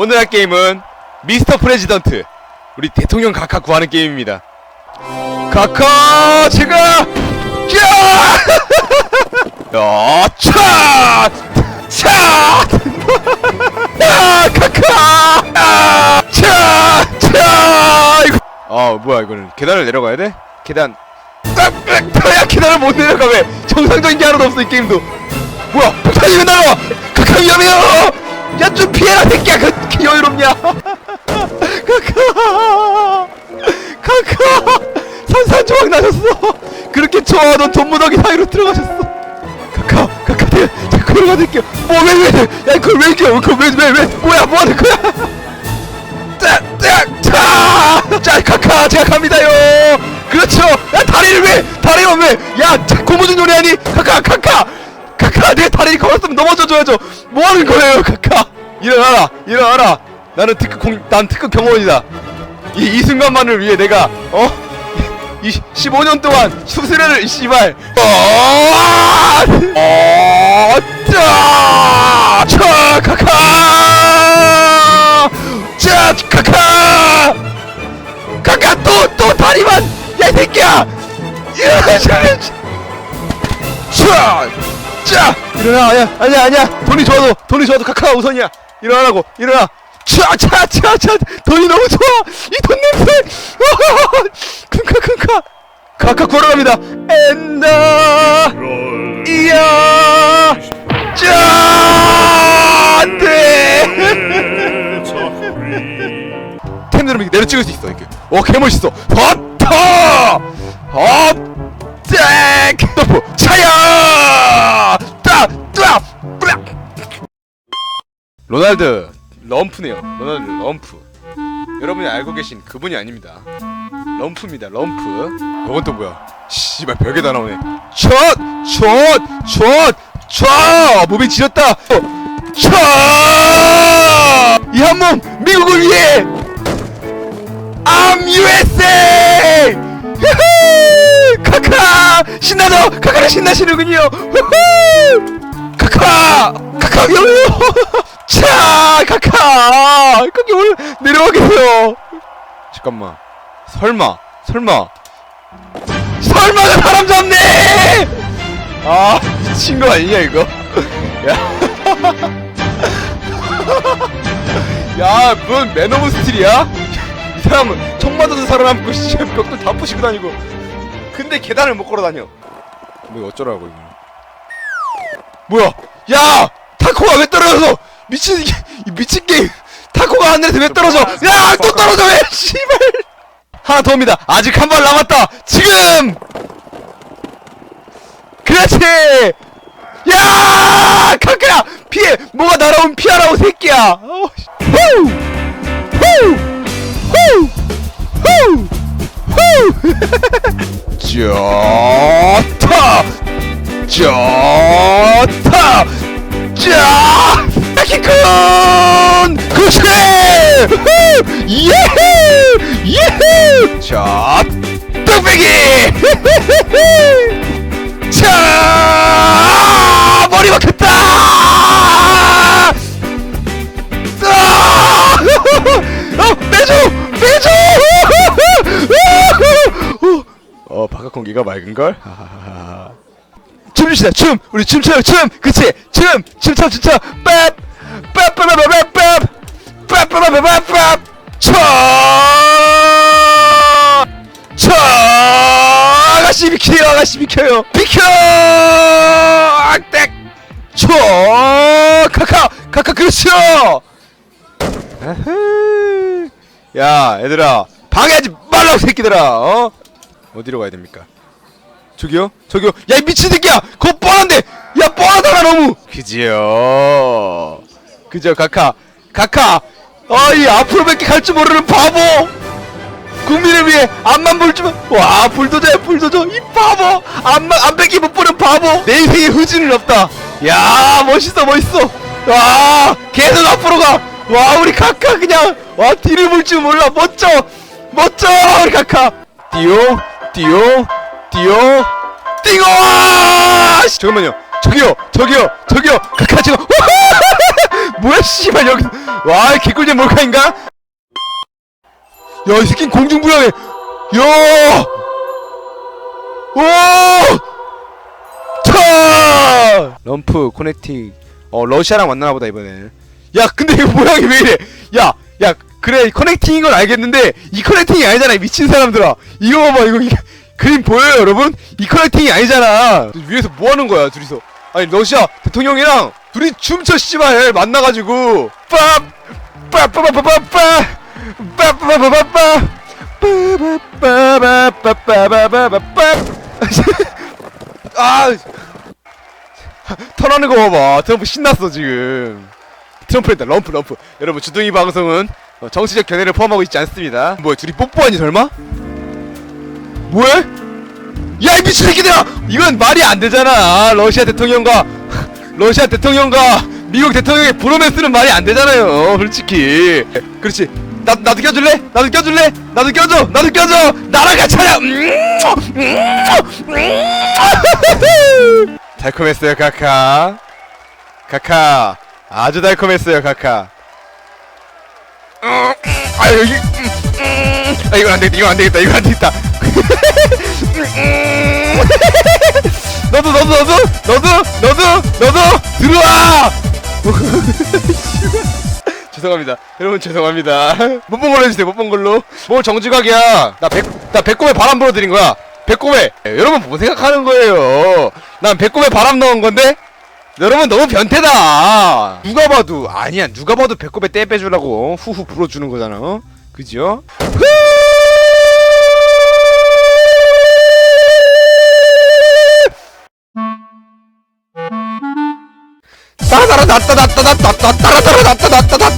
오늘 할 게임은 미스터 프레지던트 우리 대통령 각하 구하는 게임입니다 각하 제가 야! 야! 차! 차! 야! 각하! 야! 차! 차! 이거 아 뭐야 이거는 계단을 내려가야 돼? 계단! 야 계단을 못 내려가 왜 정상적인 게 하나도 없어 이 게임도 뭐야 폭탄이 왜 날아와 각하 위험해요 야 좀 피해라 새끼야 그 이렇게 여유롭냐? 카카! 카카! 산산조각 나셨어! 그렇게 좋아하던 돈무더기 사이로 들어가셨어! 카카! 카카 내가 내가 그걸 받을게요! 뭐 왜 왜 야 그걸 왜 이겨 그걸 왜 왜 왜? 뭐야 뭐 하는 거야? 짝짝자! 자 카카 제가 갑니다요! 그렇죠! 야 다리를 왜 다리가 왜야 고무줄 노래하니? 카카 카카! 카카 내 다리 걸었으면 넘어져 줘야죠! 뭐 하는 거예요 카카 일어나라 일어나라 나는 특급 공, 난 특급 경호원이다 이, 이 순간만을 위해 내가 어? 이 15년 동안 수수료를 씨발 어! 어! 짜! 차! 카카! 짜! 카카! 카카 또! 또 다리만! 야이 새끼야! 야! 자! 차! 자! 일어나 아니야 아니야 아니야 돈이 좋아도 돈이 좋아도 카카가 우선이야 일어나라고. 일어나. 차차차차. 돈이 너무 좋아. 이 돈 냄새. 쿵카 쿵카. 카카 구하러 갑니다. 엔다 이야 짜 안돼 템 누르면 내려 찍을 수 있어 이렇게. 오 개멋있어. 헛터 헛땡! 점프 차야 로날드. 럼프네요. 로날드 럼프. 여러분이 알고 계신 그분이 아닙니다. 럼프입니다. 럼프. 이건 또 뭐야? 씨발 벽에다 나오네. 촛촛촛촛 몸이 지렸다. 촛이 한 몸 미국을 위해! I'm USA! 카카! 신나죠? 카카를 신나시는군요! 카카! 카카 위험해요 차 카카! 거기 올 내려가겠어요. 잠깐만. 설마 설마. 설마가 사람 잡네! 아 미친 거 아니냐 이거? 야 야 뭔 맨 오브 스틸이야? 이 사람은 총 맞아서 살아남고 씨 벽돌 다 부시고 다니고. 근데 계단을 못 걸어 다녀. 뭐 어쩌라고 이거 뭐야? 야! 타코가 왜 떨어져서 미친 이이 미친 게임. 타코가 하늘에서 왜 떨어져. 야 또 떨어져 왜 씨발. 하나 더 옵니다. 아직 한 발 남았다. 지금! 그렇지! 야! 카크야 피해! 뭐가 날아오면 피하라고 새끼야. 어, 씨. 후! 후! 후! 후! 후! 좋다! 좋 키큰 그렇지! 후! 예후! 예후! 자 뚝배기! 자 머리 박혔다! 아! 어, 빼줘 빼줘 어 바깥 공기가 맑은걸? 춤추시다. 춤! 우리 춤춰요. 춤! 그치? 춤! 춤춰 춤춰! 빡 비켜요 아가씨 비켜요 비켜! 악땡! 쳐! 카카 카카 그렇죠! 야 얘들아 방해하지 말라고 새끼들아 어? 어디로 가야 됩니까? 저기요? 저기요? 야이 미친 새끼야! 그거 뻔한데! 야 뻔하잖아 너무! 그지요 그죠 카카 카카 어이 앞으로밖에 갈 줄 모르는 바보 국민을 위해 앞만 볼지만 와 불도저야 불도저 이 바보. 앞만 안 뺏기 못 보는 바보. 내 인생에 후진은 없다. 야 멋있어 멋있어. 와 계속 앞으로 가와 우리 카카 그냥. 와 뒤를 볼 줄 몰라. 멋져. 멋져 우리 카카 띠오, 띠오, 띠오, 띠고 잠깐만요. 저기요 저기요 저기요. 카카 지금. 뭐야 씨발 여기. 와 개꿀잼 몰카인가? 야이 새끼 공중부양해. 야! 오! 차! 럼프 코네틱. 어 러시아랑 만나나 보다 이번에. 야 근데 이 모양이 왜 이래? 야야 그래 커넥팅인 건 알겠는데 이 커넥팅이 아니잖아 미친 사람들아. 이거 봐봐 이거 이, 그림 보여요 여러분? 이 커넥팅이 아니잖아. 위에서 뭐하는 거야 둘이서? 아니 러시아 대통령이랑 둘이 춤춰 씨발 만나가지고. 빰 빰빰빰빰빰! 빠빠빠빠빠 빠빠빠빠빠빠빠빠 아 턴하는 거 봐봐. 트럼프 신났어 지금. 트럼프 일단 럼프 럼프. 여러분 주둥이 방송은 어, 정치적 견해를 포함하고 있지 않습니다. 뭐야 둘이 뽀뽀하니 설마? 뭐해? 야이 미친 새끼들아! 이건 말이 안 되잖아. 러시아 대통령과 러시아 대통령과 미국 대통령의 브로맨스는 말이 안 되잖아요 솔직히. 그렇지. 나 나도 껴줄래? 나도 껴줄래? 나도 껴줘. 나도 껴줘. 나랑 같이 하자. 달콤했어요 카카. 카카 아주 달콤했어요 카카. 음, 아 여기. 음, 음. 아 이건 안 되겠다. 이건 안 되겠다. 이건 안 되겠다. 너도 너도 너도 너도 너도 너도 들어와. 죄송합니다. 여러분 죄송합니다. 못 본 걸로 해주세요. 못 본 걸로. 뭘 정지각이야. 나 백, 나 백곰에 바람 불어드린 거야. 백곰에. 예, 여러분 뭐 생각하는 거예요. 난 백곰에 바람 넣은 건데? 여러분 너무 변태다. 누가 봐도 아니야. 누가 봐도 배꼽에 떼 빼주라고 어? 후후 불어주는 거잖아. 어? 그죠? 따다라 따따 따따 따따 따따라 따따 따따 따따